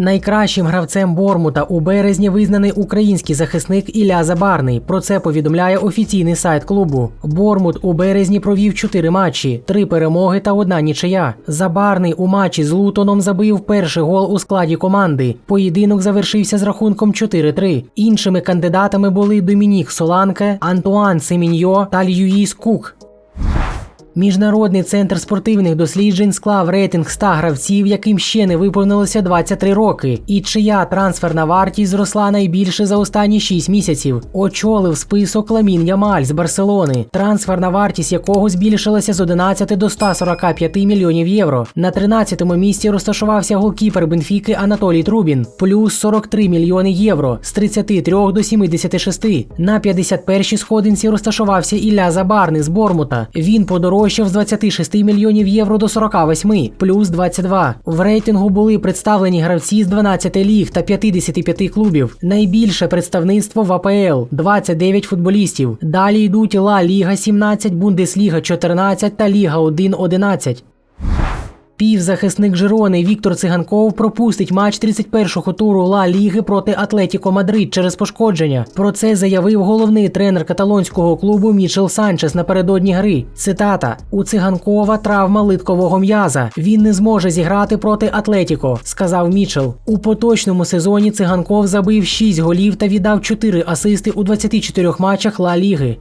Найкращим гравцем Бормута у березні визнаний український захисник Ілля Забарний. Про це повідомляє офіційний сайт клубу. Бормут у березні провів 4 матчі, 3 перемоги та одна нічия. Забарний у матчі з Лутоном забив перший гол у складі команди. Поєдинок завершився з рахунком 4-3. Іншими кандидатами були Домінік Соланке, Антуан Семіньо та Льюїс Кук. Міжнародний центр спортивних досліджень склав рейтинг 100 гравців, яким ще не виповнилося 23 роки, і чия трансферна вартість зросла найбільше за останні 6 місяців. Очолив список Ламін Ямаль з Барселони, трансферна вартість якого збільшилася з 11 до 145 мільйонів євро. На 13-му місці розташувався голкіпер Бенфіки Анатолій Трубін, плюс 43 мільйони євро з 33 до 76. На 51-й сходинці розташувався Ілля Забарний з Бормута. Він подорожчав з 26 мільйонів євро до 48, плюс 22. В рейтингу були представлені гравці з 12 ліг та 55 клубів. Найбільше представництво в АПЛ 29 футболістів. Далі йдуть Ла Ліга 17, Бундесліга 14 та Ліга 1 11. Півзахисник Жирони Віктор Циганков пропустить матч 31-го туру Ла Ліги проти Атлетіко Мадрид через пошкодження. Про це заявив головний тренер каталонського клубу Мічел Санчес напередодні гри. Цитата: у циганкова травма литкового м'яза. Він не зможе зіграти проти Атлетіко, сказав Мічел. У поточному сезоні циганков забив 6 голів та віддав 4 асисти у 24 матчах Ла Ліги.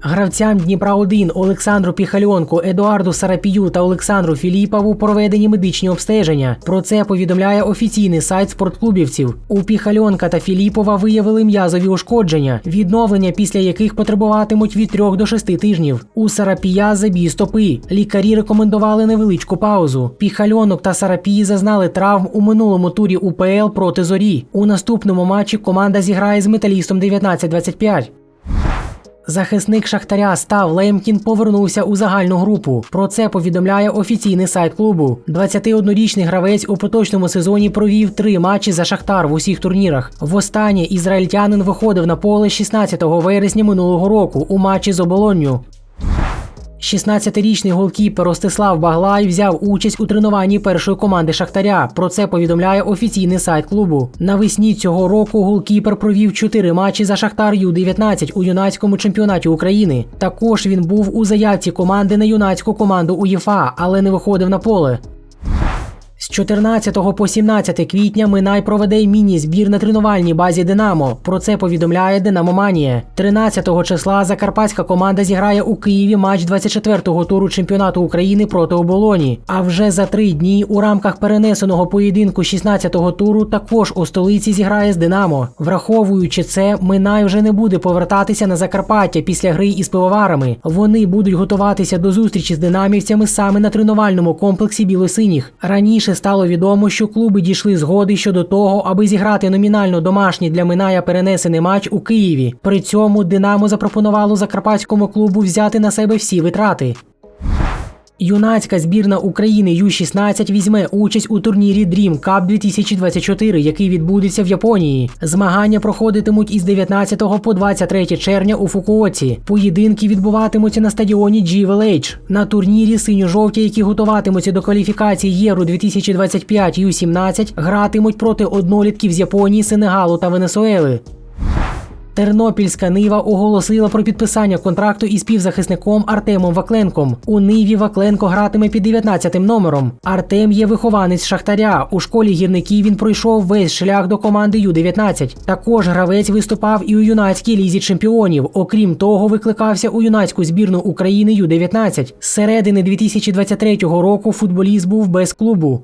Гравцям Дніпра 1 Олександру Піхальонку, Едуарду Сарапію та Олександру Філіпову проведені медичні обстеження. Про це повідомляє офіційний сайт спортклубівців. У Піхальонка та Філіпова виявили м'язові ушкодження, відновлення після яких потребуватимуть від 3 до 6 тижнів. У Сарапія забій стопи. Лікарі рекомендували невеличку паузу. Піхальонок та Сарапій зазнали травм у минулому турі УПЛ проти зорі. У наступному матчі команда зіграє з металістом 19-25. Захисник Шахтаря Став Лемкін повернувся у загальну групу. Про це повідомляє офіційний сайт клубу. 21-річний гравець у поточному сезоні провів три матчі за Шахтар в усіх турнірах. Востаннє ізраїльтянин виходив на поле 16 вересня минулого року у матчі з оболонню. 16-річний голкіпер Ростислав Баглай взяв участь у тренуванні першої команди Шахтаря. Про це повідомляє офіційний сайт клубу. Навесні цього року голкіпер провів 4 матчі за Шахтар Ю-19 у юнацькому чемпіонаті України. Також він був у заявці команди на юнацьку команду УЄФА, але не виходив на поле. З 14 по 17 квітня Минай проведе міні-збір на тренувальній базі Динамо. Про це повідомляє Динамо Манія. 13 числа закарпатська команда зіграє у Києві матч 24-го туру чемпіонату України проти оболоні. А вже за три дні у рамках перенесеного поєдинку 16-го туру також у столиці зіграє з Динамо. Враховуючи це, Минай вже не буде повертатися на Закарпаття після гри із пивоварами. Вони будуть готуватися до зустрічі з динамівцями саме на тренувальному комплексі білосиніх. Раніше стало відомо, що клуби дійшли згоди щодо того, аби зіграти номінально домашній для Миная перенесений матч у Києві. При цьому Динамо запропонувало закарпатському клубу взяти на себе всі витрати. Юнацька збірна України Ю-16 візьме участь у турнірі Dream Cup 2024, який відбудеться в Японії. Змагання проходитимуть із 19 по 23 червня у Фукуоці. Поєдинки відбуватимуться на стадіоні GVLH. На турнірі синьо-жовті, які готуватимуться до кваліфікації Євро 2025 Ю-17, гратимуть проти однолітків з Японії, Сенегалу та Венесуели. Тернопільська Нива оголосила про підписання контракту із півзахисником Артемом Вакленком. У Ниві Вакленко гратиме під 19-м номером. Артем є вихованець Шахтаря. У школі гірників він пройшов весь шлях до команди Ю-19. Також гравець виступав і у юнацькій лізі чемпіонів. Окрім того, викликався у юнацьку збірну України Ю-19. З середини 2023 року футболіст був без клубу.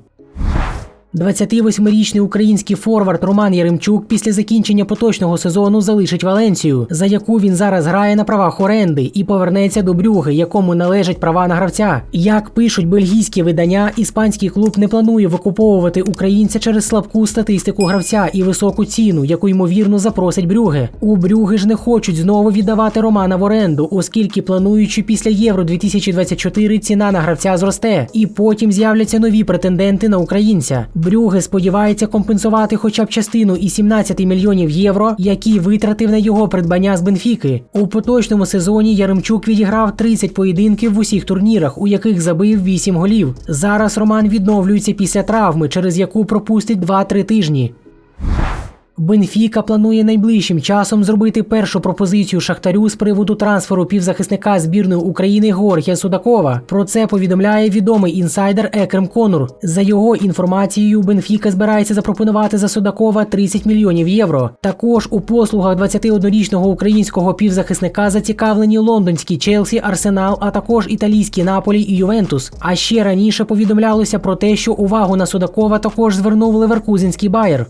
28-річний український форвард Роман Яремчук після закінчення поточного сезону залишить Валенцію, за яку він зараз грає на правах оренди і повернеться до Брюги, якому належать права на гравця. Як пишуть бельгійські видання, іспанський клуб не планує викуповувати українця через слабку статистику гравця і високу ціну, яку ймовірно запросить Брюге. У Брюги ж не хочуть знову віддавати Романа в оренду, оскільки плануючи після Євро 2024 ціна на гравця зросте, і потім з'являться нові претенденти на українця. Брюге сподівається компенсувати хоча б частину і 17 мільйонів євро, які витратив на його придбання з Бенфіки. У поточному сезоні Яремчук відіграв 30 поєдинків в усіх турнірах, у яких забив 8 голів. Зараз Роман відновлюється після травми, через яку пропустить 2-3 тижні. Бенфіка планує найближчим часом зробити першу пропозицію Шахтарю з приводу трансферу півзахисника збірної України Георгія Судакова. Про це повідомляє відомий інсайдер Екрем Конур. За його інформацією, Бенфіка збирається запропонувати за Судакова 30 мільйонів євро. Також у послугах 21-річного українського півзахисника зацікавлені лондонські Челсі, Арсенал, а також італійські Наполі і Ювентус. А ще раніше повідомлялося про те, що увагу на Судакова також звернув Леверкузенський Байер.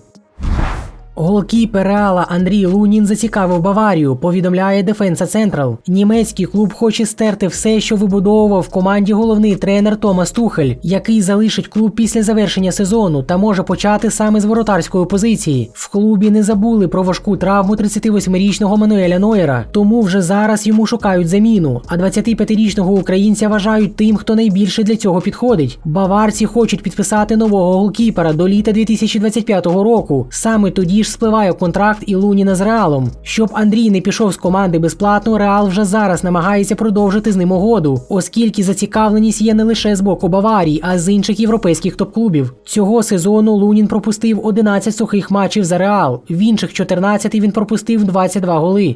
Голкіпер Реала Андрій Лунін зацікавив Баварію, повідомляє Дефенса Централ. Німецький клуб хоче стерти все, що вибудовував в команді головний тренер Томас Тухель, який залишить клуб після завершення сезону та може почати саме з воротарської позиції. В клубі не забули про важку травму 38-річного Мануеля Нойера, тому вже зараз йому шукають заміну. А 25-річного українця вважають тим, хто найбільше для цього підходить. Баварці хочуть підписати нового голкіпера до літа 2025 року. Саме тоді ж спливає контракт і Луніна з Реалом. Щоб Андрій не пішов з команди безплатно, Реал вже зараз намагається продовжити з ним угоду, оскільки зацікавленість є не лише з боку Баварії, а з інших європейських топ-клубів. Цього сезону Лунін пропустив 11 сухих матчів за Реал. В інших 14 він пропустив 22 голи.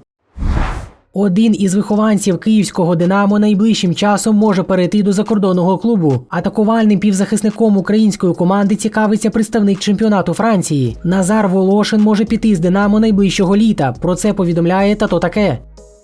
Один із вихованців київського Динамо найближчим часом може перейти до закордонного клубу. Атакувальним півзахисником української команди цікавиться представник чемпіонату Франції. Назар Волошин може піти з Динамо найближчого літа. Про це повідомляє тато таке.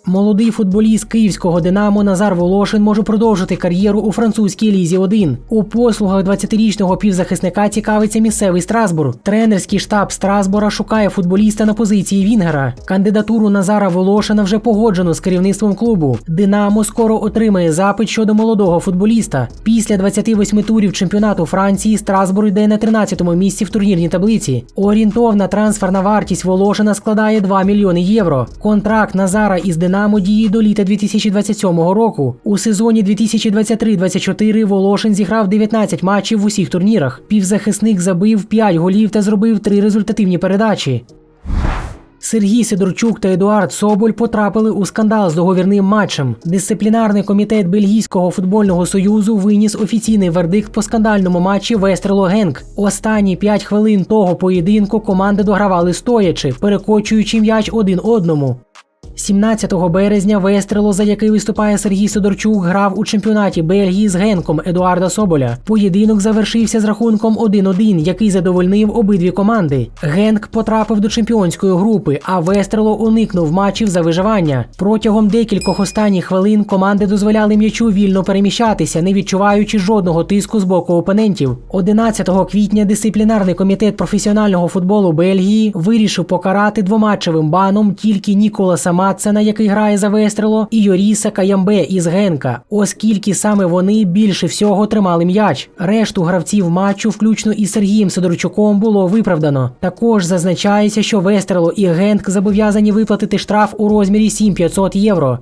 Молодий футболіст київського Динамо Назар Волошин може продовжити кар'єру у французькій лізі 1. У послугах 20-річного півзахисника цікавиться місцевий Страсбург. Тренерський штаб Страсбура шукає футболіста на позиції Вінгера. Кандидатуру Назара Волошина вже погоджено з керівництвом клубу. Динамо скоро отримає запит щодо молодого футболіста. Після 28 турів чемпіонату Франції Страсбург йде на 13-му місці в турнірній таблиці. Орієнтовна трансферна вартість Волошина складає 2 мільйони євро. Контракт Назара із Динамо діє до літа 2027 року. У сезоні 2023-24 Волошин зіграв 19 матчів в усіх турнірах. Півзахисник забив 5 голів та зробив 3 результативні передачі. Сергій Сидорчук та Едуард Соболь потрапили у скандал з договірним матчем. Дисциплінарний комітет Бельгійського футбольного союзу виніс офіційний вердикт по скандальному матчі Вестрело Генк. Останні 5 хвилин того поєдинку команди догравали стоячи, перекочуючи м'яч один одному. 17 березня Вестрело, за який виступає Сергій Сидорчук, грав у чемпіонаті Бельгії з Генком Едуарда Соболя. Поєдинок завершився з рахунком 1-1, який задовольнив обидві команди. Генк потрапив до чемпіонської групи, а Вестрело уникнув матчів за виживання. Протягом декількох останніх хвилин команди дозволяли м'ячу вільно переміщатися, не відчуваючи жодного тиску з боку опонентів. 11 квітня дисциплінарний комітет професіонального футболу Бельгії вирішив покарати двоматчевим баном тільки Ніколаса Матсена, який грає за Вестрело, і Йоріса Каямбе із Генка, оскільки саме вони більше всього тримали м'яч. Решту гравців матчу, включно із Сергієм Сидорчуком, було виправдано. Також зазначається, що Вестрело і Генк зобов'язані виплатити штраф у розмірі 7500 євро.